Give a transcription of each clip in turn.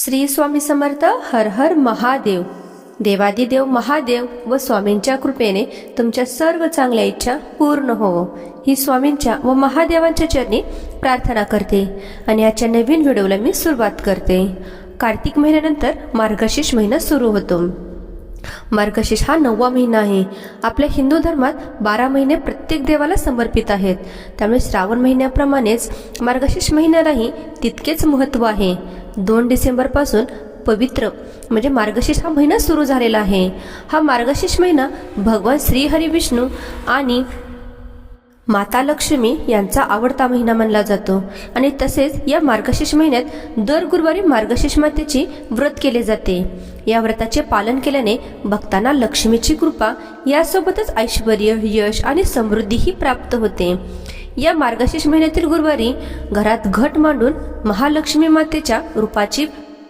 श्री स्वामी समर्थ हर हर महादेव. देवादिदेव महादेव व स्वामींच्या कृपेने तुमच्या सर्व चांगल्या इच्छा पूर्ण होवो ही स्वामींच्या व महादेवांच्या चरणी प्रार्थना करते आणि आजच्या नवीन व्हिडिओला मी सुरुवात करते. कार्तिक महिन्यानंतर मार्गशीर्ष महिना सुरू होतो. मार्गशीर्ष हा नववा महिना आहे. आपल्या हिंदू धर्मात बारा महिने प्रत्येक देवाला समर्पित आहेत. त्यामुळे श्रावण महिन्याप्रमाणेच मार्गशीर्ष महिन्यालाही तितकेच महत्त्व आहे. दोन डिसेंबरपासून पवित्र म्हणजे मार्गशीर्ष हा महिना सुरू झालेला आहे. हा मार्गशीर्ष महिना भगवान श्रीहरी विष्णू आणि माता लक्ष्मी यांचा आवडता महिना मानला जातो. आणि तसेच या मार्गशीर्ष महिन्यात दर गुरुवारी मार्गशीर्ष मातेची व्रत केले जाते. या व्रताचे पालन केल्याने भक्तांना लक्ष्मीची कृपा यासोबतच ऐश्वर यश आणि समृद्धीही प्राप्त होते. या मार्गशीर्ष महिन्यातील गुरुवारी घरात घट मांडून महालक्ष्मी मातेच्या रूपाची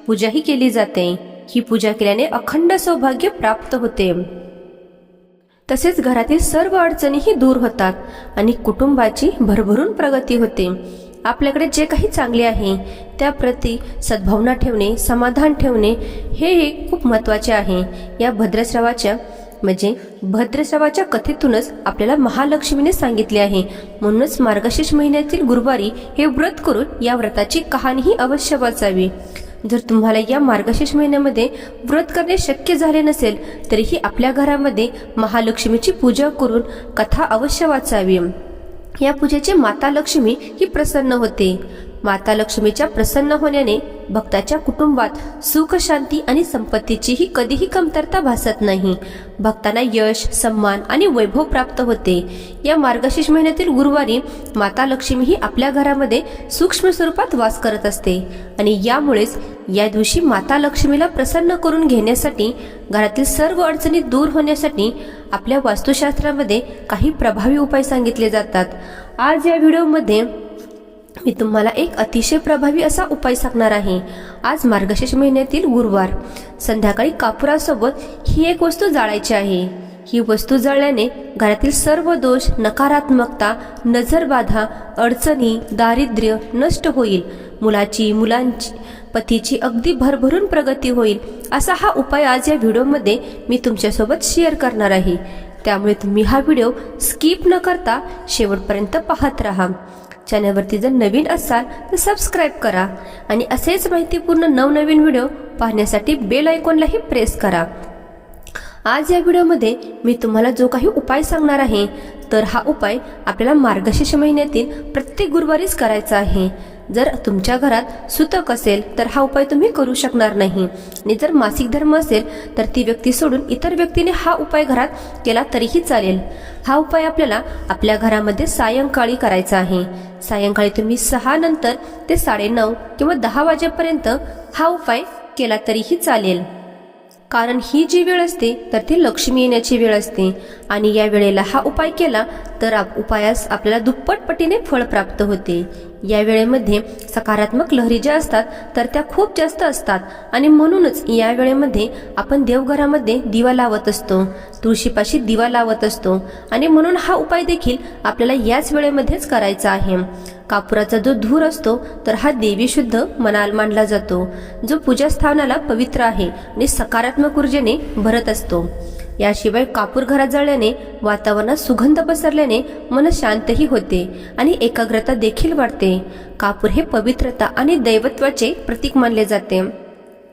पूजाही केली जाते. ही पूजा केल्याने अखंड सौभाग्य प्राप्त होते. तसेच घरातील सर्व अडचणीही दूर होतात आणि कुटुंबाची भरभरून प्रगती होते. आपल्याकडे जे काही चांगले आहे त्याप्रती सद्भावना ठेवणे समाधान ठेवणे हे एक खूप महत्त्वाचे आहे. या भद्रश्रवाच्या म्हणजे भद्रश्रवाच्या कथेतूनच आपल्याला महालक्ष्मीने सांगितले आहे. म्हणूनच मार्गशीर्ष महिन्यातील गुरुवारी हे व्रत करून या व्रताची कहाणीही अवश्य वाचावी. जर तुम्हाला या मार्गशीर्ष महिन्यामध्ये व्रत करणे शक्य झाले नसेल तरीही आपल्या घरामध्ये महालक्ष्मीची पूजा करून कथा अवश्य वाचावी. या पूजेचे माता लक्ष्मी ही प्रसन्न होते. माता लक्ष्मीच्या प्रसन्न होण्याने भक्ताच्या कुटुंबात सुख शांती आणि संपत्तीचीही कधीही कमतरता भासत नाही. भक्तांना यश सन्मान आणि वैभव प्राप्त होते. या मार्गशीर्ष महिन्यातील गुरुवारी माता लक्ष्मी ही आपल्या घरामध्ये सूक्ष्म स्वरूपात वास करत असते आणि यामुळेच या दिवशी माता लक्ष्मीला प्रसन्न करून घेण्यासाठी घरातील सर्व अडचणी दूर होण्यासाठी आपल्या वास्तुशास्त्रामध्ये काही प्रभावी उपाय सांगितले जातात. आज या व्हिडिओमध्ये मी तुम्हाला एक अतिशय प्रभावी असा उपाय सांगणार आहे. आज मार्गशीर्ष महिन्यातील गुरुवार. संध्याकाळी कापुरासोबत ही एक वस्तू जाळायची आहे. ही वस्तू जळल्याने घरातील सर्व दोष नकारात्मकता नजरबाधा अडचणी दारिद्र्य नष्ट होईल. मुलाची मुलांची पतीची अगदी भरभरून प्रगती होईल असा हा उपाय आज या व्हिडिओमध्ये मी तुमच्यासोबत शेअर करणार आहे. त्यामुळे तुम्ही हा व्हिडिओ स्किप न करता शेवटपर्यंत पाहत राहा. चॅनलवरती जर नवीन असाल तर सबस्क्राईब करा आणि असेच माहितीपूर्ण नवनवीन व्हिडिओ पाहण्यासाठी बेल आयकॉनलाही प्रेस करा. आज या व्हिडिओमध्ये मी तुम्हाला जो काही उपाय सांगणार आहे तर हा उपाय आपल्याला मार्गशीर्ष महिन्यातील प्रत्येक गुरुवारीच करायचा आहे. जर तुमच्या घरात सुतक असेल तर हा उपाय तुम्ही करू शकणार नाही. आणि जर मासिक धर्म असेल तर ती व्यक्ती सोडून इतर व्यक्तीने हा उपाय घरात केला तरीही चालेल. हा उपाय आपल्याला आपल्या घरामध्ये सायंकाळी करायचा आहे. सायंकाळी तुम्ही सहा नंतर ते साडेनऊ किंवा दहा वाजेपर्यंत हा उपाय केला तरीही चालेल. कारण ही जी वेळ असते तर ती लक्ष्मी येण्याची वेळ असते. आणि या वेळेला हा उपाय केला तर आप उपायास आपल्याला दुप्पट पटीने फळ प्राप्त होते. या वेळेमध्ये सकारात्मक लहरी ज्या असतात तर त्या खूप जास्त असतात. आणि म्हणूनच या वेळेमध्ये आपण देवघरामध्ये दिवा लावत असतो. तुळशीपाशी दिवा लावत असतो. आणि म्हणून हा उपाय देखील आपल्याला याच वेळेमध्येच करायचा आहे. कापुराचा जो धूर असतो तर हा देवी शुद्ध मनाल मानला जातो. जो पूजास्थानाला पवित्र आहे आणि सकारात्मक ऊर्जेने भरत असतो. याशिवाय कापूर घरात जळल्याने वातावरणात सुगंध पसरल्याने मन शांतही होते आणि एकाग्रता देखील वाढते. कापूर हे पवित्रता आणि दैवत्वाचे प्रतीक मानले जाते.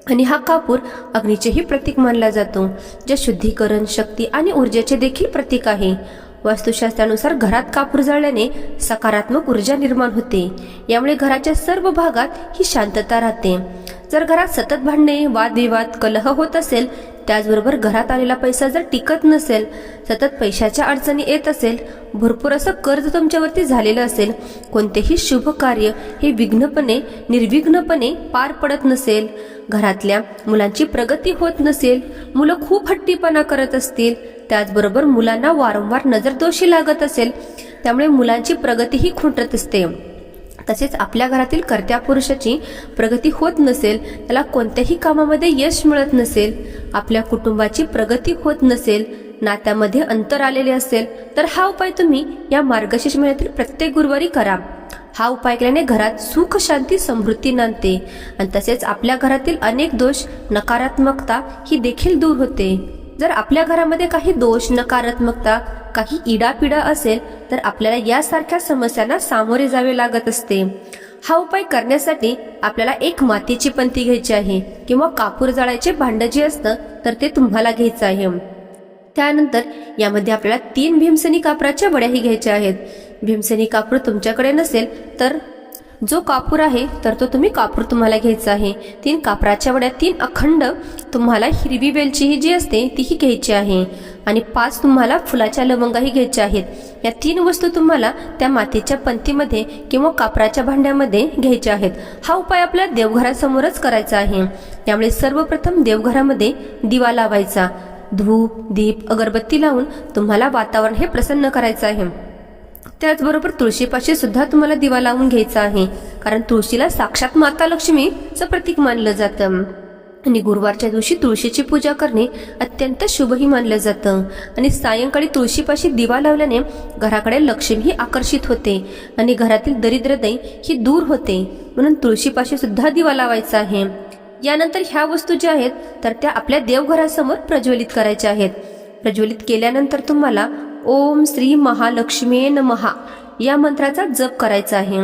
आणि हा कापूर अग्नीचेही प्रतीक मानला जातो जे शुद्धीकरण शक्ती आणि ऊर्जेचे देखील प्रतीक आहे. वास्तुशास्त्रानुसार घरात कापूर जळल्याने सकारात्मक ऊर्जा निर्माण होते. यामुळे घराच्या सर्व भागात ही शांतता राहते. जर घरात सतत भांडणे वादविवाद कलह होत असेल त्याचबरोबर घरात आलेला पैसा जर टिकत नसेल सतत पैशाच्या अडचणी येत असेल भरपूर असं कर्ज तुमच्यावरती झालेलं असेल कोणतेही शुभ कार्य हे विघ्नपणे निर्विघ्नपणे पार पडत नसेल घरातल्या मुलांची प्रगती होत नसेल मुलं खूप हट्टीपणा करत असतील त्याचबरोबर मुलांना वारंवार नजरदोषी लागत असेल त्यामुळे मुलांची प्रगतीही खुंटत असते. तसेच आपल्या घरातील कर्त्या पुरुषाची प्रगती होत नसेल त्याला कोणत्याही कामामध्ये यश मिळत नसेल आपल्या कुटुंबाची प्रगती होत नसेल नात्यामध्ये अंतर आलेले असेल तर हा उपाय तुम्ही या मार्गशीर्ष महिन्यातील प्रत्येक गुरुवारी करा. हा उपाय केल्याने घरात सुख शांती समृद्धी नांदते आणि तसेच आपल्या घरातील अनेक दोष नकारात्मकता ही देखील दूर होते. जर आपल्या घरामध्ये काही दोष नकारात्मकता काही इडापिडा असेल तर आपल्याला यासारख्या समस्यांना सामोरे जावे लागत असते. हा उपाय करण्यासाठी आपल्याला एक मातीची पंती घ्यायची आहे किंवा कापूर जाळायचे भांडं जे असतं तर ते तुम्हाला घ्यायचं आहे. त्यानंतर यामध्ये आपल्याला तीन भीमसेनी कापराच्या वड्याही घ्यायच्या आहेत. भीमसेनी कापूर तुमच्याकडे नसेल तर जो कापूर आहे तर तो तुम्ही कापूर तुम्हाला घ्यायचा आहे. तीन कापराच्या वड्या तीन अखंड तुम्हाला हिरवी वेलची ही जी असते तीही घ्यायची आहे. आणि पाच तुम्हाला फुलाच्या लवंगाही घ्यायच्या आहेत. या तीन वस्तू तुम्हाला त्या मातीच्या पंथीमध्ये किंवा कापराच्या भांड्यामध्ये घ्यायच्या आहेत. हा उपाय आपल्या देवघरासमोरच करायचा आहे. त्यामुळे सर्वप्रथम देवघरामध्ये दिवा लावायचा. धूप दीप अगरबत्ती लावून तुम्हाला वातावरण हे प्रसन्न करायचं आहे. त्याचबरोबर तुळशीपाशी सुद्धा तुम्हाला दिवा लावून घ्यायचा आहे. कारण तुळशीला साक्षात माता लक्ष्मीचं प्रतीक मानलं जातं. आणि गुरुवारच्या दिवशी तुळशीची पूजा करणे अत्यंत शुभही मानलं जातं. आणि सायंकाळी तुळशीपाशी दिवा लावल्याने घराकडे लक्ष्मीही आकर्षित होते. आणि घरातील दरिद्रदय ही दूर होते. म्हणून तुळशीपाशी सुद्धा दिवा लावायचा आहे. यानंतर ह्या वस्तू ज्या आहेत तर त्या आपल्या देवघरासमोर प्रज्वलित करायच्या आहेत. प्रज्वलित केल्यानंतर तुम्हाला ओम श्री महालक्ष्मी नमहा या मंत्राचा जप करायचा आहे.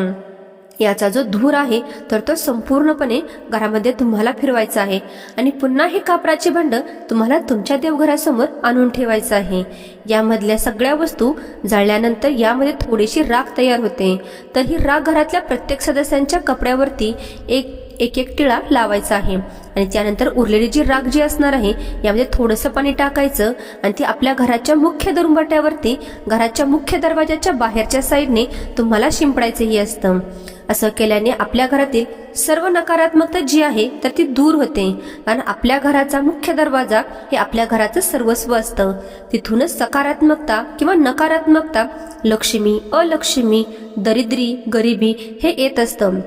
याचा जो धूर आहे तर तो संपूर्णपणे घरामध्ये तुम्हाला फिरवायचा आहे. आणि पुन्हा हे कापराचे भांड तुम्हाला तुमच्या देवघरासमोर आणून ठेवायचं आहे. यामधल्या सगळ्या वस्तू जाळल्यानंतर यामध्ये थोडीशी राख तयार होते. तर ही राख घरातल्या प्रत्येक सदस्यांच्या कपड्यावरती एक एक एक टिळा लावायचा आहे. आणि त्यानंतर उरलेली जी राख जी असणार आहे यामध्ये थोडंसं पाणी टाकायचं आणि ती आपल्या घराच्या मुख्य दरुंबाट्यावरती घराच्या मुख्य दरवाजाच्या बाहेरच्या साईडने तुम्हाला शिंपडायचंही असतं. असं केल्याने आपल्या घरातील सर्व नकारात्मकता जी आहे तर ती दूर होते. कारण आपल्या घराचा मुख्य दरवाजा हे आपल्या घराचं सर्वस्व असतं. तिथूनच सकारात्मकता किंवा नकारात्मकता लक्ष्मी अलक्ष्मी दरिद्री गरिबी हे येत असतं.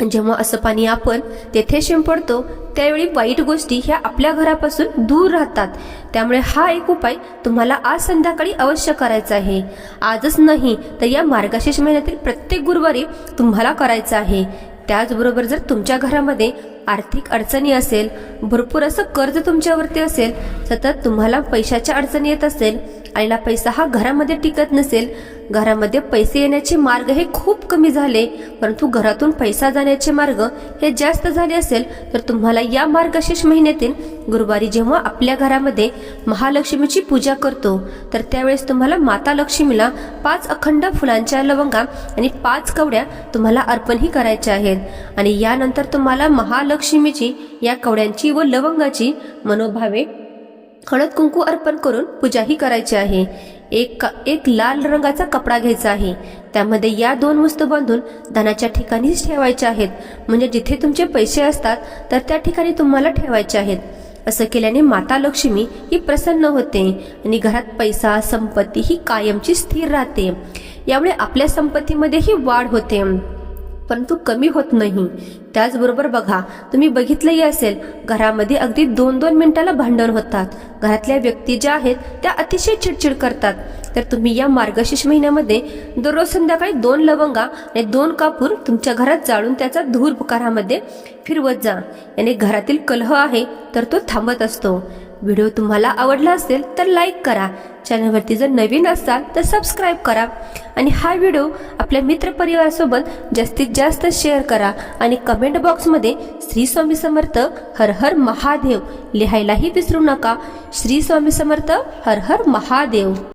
जेव्हा असं पाणी आपण तेथे शिंपडतो त्यावेळी वाईट गोष्टी ह्या आपल्या घरापासून दूर राहतात. त्यामुळे हा एक उपाय तुम्हाला आज संध्याकाळी अवश्य करायचा आहे. आजच नाही तर या मार्गशीर्ष महिन्यातील प्रत्येक गुरुवारी तुम्हाला करायचा आहे. त्याचबरोबर जर तुमच्या घरामध्ये आर्थिक अडचणी असेल भरपूर असं कर्ज तुमच्यावरती असेल सतत तुम्हाला पैशाच्या अडचणी येत असेल आलेला पैसा हा घरामध्ये टिकत नसेल. घरामध्ये पैसे येण्याचे मार्ग हे खूप कमी झाले. परंतु घरातून पैसा जाण्याचे मार्ग हे जास्त झाले असेल तर तुम्हाला या मार्गशीर्ष महिन्यातील गुरुवारी जेव्हा आपल्या घरामध्ये महालक्ष्मीची पूजा करतो तर त्यावेळेस तुम्हाला माता लक्ष्मीला पाच अखंड फुलांच्या लवंगा आणि पाच कवड्या तुम्हाला अर्पणही करायच्या आहेत. आणि यानंतर तुम्हाला महालक्ष्मीची या कवड्यांची व लवंगाची मनोभावे हळद कुंकू अर्पण करून पूजाही करायची आहे. एक एक लाल रंगाचा कपडा घ्यायचा आहे. त्यामध्ये या दोन वस्तू बांधून धनाच्या ठिकाणीच ठेवायच्या आहेत. म्हणजे जिथे तुमचे पैसे असतात तर त्या ठिकाणी तुम्हाला ठेवायचे आहेत. असं केल्याने माता लक्ष्मी ही प्रसन्न होते आणि घरात पैसा संपत्ती ही कायमची स्थिर राहते. यामुळे आपल्या संपत्तीमध्येही वाढ होते. परंतु कमी होत नाही. त्याचबरोबर बघा तुम्ही बघितलंही असेल घरामध्ये अगदी दोन दोन मिनिटाला भांडण होतात. घरातल्या व्यक्ती ज्या आहेत त्या अतिशय चिडचिड करतात. तर तुम्ही या मार्गशीर्ष महिन्यामध्ये दररोज संध्याकाळी दोन लवंगा आणि दोन कापूर तुमच्या घरात जाळून त्याचा धूर घरामध्ये फिरवत जा. याने घरातील कलह आहे तर तो थांबत असतो. व्हिडिओ तुम्हाला आवडला असेल तर लाईक करा. चॅनलवरती जर नवीन असाल तर सबस्क्राईब करा. आणि हा व्हिडिओ आपल्या मित्रपरिवारासोबत जास्तीत जास्त शेअर करा. आणि कमेंट बॉक्समध्ये श्री स्वामी समर्थ हर हर महादेव लिहायलाही विसरू नका. श्री स्वामी समर्थ हर हर महादेव.